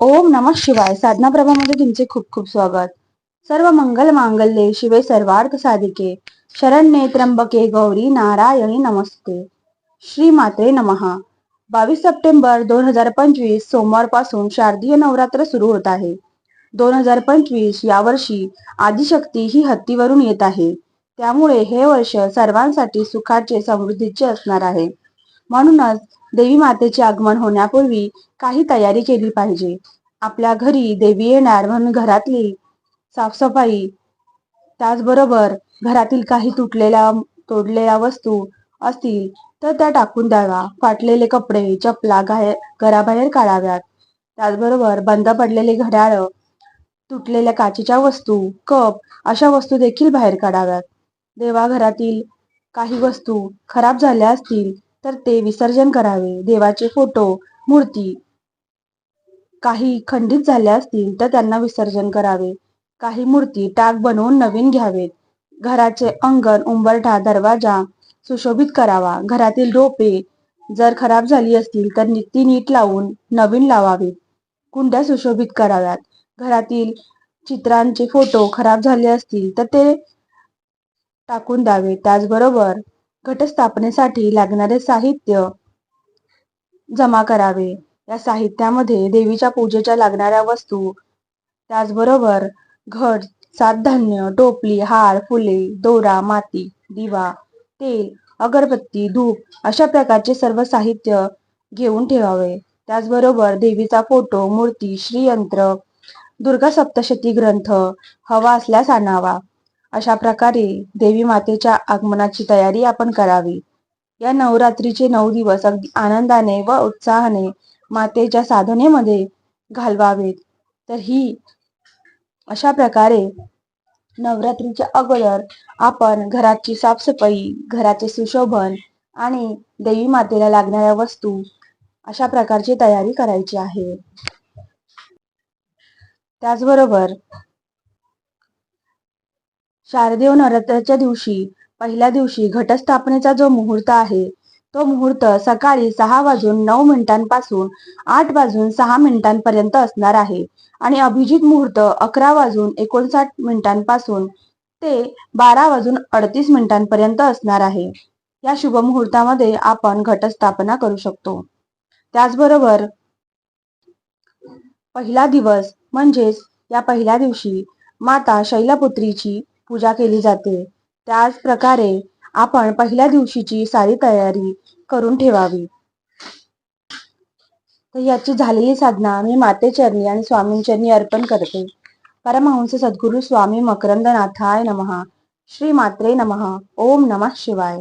ओम नमः शिवाय. साधना प्रभामध्ये तुमचे खूप खूप स्वागत. सर्व मंगल मांगल्ये शिवे सर्वार्थ साधिके. शरण्ये त्र्यंबके गौरी नारायणी नमस्ते. श्री मात्रे नमहा बावीस सप्टेंबर दोन हजार पंचवीस सोमवारपासून शारदीय नवरात्र सुरू होत आहे. दोन हजार पंचवीस यावर्षी आदिशक्ती ही हत्तीवरून येत आहे. त्यामुळे हे वर्ष सर्वांसाठी सुखाचे समृद्धीचे असणार आहे. म्हणूनच देवी मातेचे आगमन होण्यापूर्वी काही तयारी केली पाहिजे. आपल्या घरी देवी येणार म्हणून घरातली साफसफाई त्याचबरोबर घरातील काही तुटलेल्या तोडलेल्या वस्तू असतील तर त्या टाकून द्याव्या. फाटलेले कपडे चपला घराबाहेर काढाव्यात. त्याचबरोबर बंद पडलेले घड्याळ तुटलेल्या काचेच्या वस्तू कप अशा वस्तू देखील बाहेर काढाव्यात. देवाघरातील काही वस्तू खराब झाल्या असतील तर ते विसर्जन करावे. देवाचे फोटो मूर्ती काही खंडित झाल्या असतील तर त्यांना विसर्जन करावे. काही मूर्ती टाक बनवून नवीन घ्यावेत. घराचे अंगण उंबरठा दरवाजा सुशोभित करावा. घरातील रोपे जर खराब झाली असतील तर ती नीट लावून नवीन लावावी कुंड्या सुशोभित कराव्यात. घरातील चित्रांचे फोटो खराब झाले असतील तर ते टाकून द्यावे. त्याचबरोबर घटस्थापनेसाठी लागणारे साहित्य जमा करावे. या साहित्यामध्ये देवीच्या पूजेच्या लागणाऱ्या वस्तू त्याचबरोबर घट सात धान्य टोपली हार फुले दोरा माती दिवा तेल अगरबत्ती धूप अशा प्रकारचे सर्व साहित्य घेऊन ठेवावे. त्याचबरोबर देवीचा फोटो मूर्ती श्रीयंत्र दुर्गा सप्तशती ग्रंथ हवा असल्यास आणावा. अशा प्रकारे देवी मातेच्या आगमनाची तयारी आपण करावी. या नवरात्रीचे नऊ दिवस अगदी आनंदाने व उत्साहाने मातेच्या साधनेमध्ये घालवावेत. तर ही अशा प्रकारे नवरात्रीच्या अगोदर आपण घराची साफसफाई घराचे सुशोभन आणि देवी मातेला लागणाऱ्या वस्तू अशा प्रकारची तयारी करायची आहे. त्याचबरोबर शारदेव नवरात्राच्या दिवशी पहिल्या दिवशी घटस्थापनेचा जो मुहूर्त आहे तो मुहूर्त सकाळी सहा वाजून नऊ मिनिटांपासून आठ वाजून सहा मिनिटांपर्यंत असणार आहे. आणि अभिजित मुहूर्त अकरा वाजून एकोणसाठ मिनिटांपासून ते बारा वाजून अडतीस मिनिटांपर्यंत असणार आहे. या शुभ मुहूर्तामध्ये आपण घटस्थापना करू शकतो. त्याचबरोबर पहिला दिवस म्हणजेच या पहिल्या दिवशी माता शैलपुत्रीची पूजा केली जाते. त्याच प्रकारे आपण पहिल्या दिवशीची सारी तयारी करून ठेवावी. तर याची झालेली साधना मी मातेचरणी आणि स्वामींचरणी अर्पण करते. परमहंस सद्गुरु स्वामी मकरंदनाथाय नमहा श्री मात्रे नमहा ओम नमः शिवाय.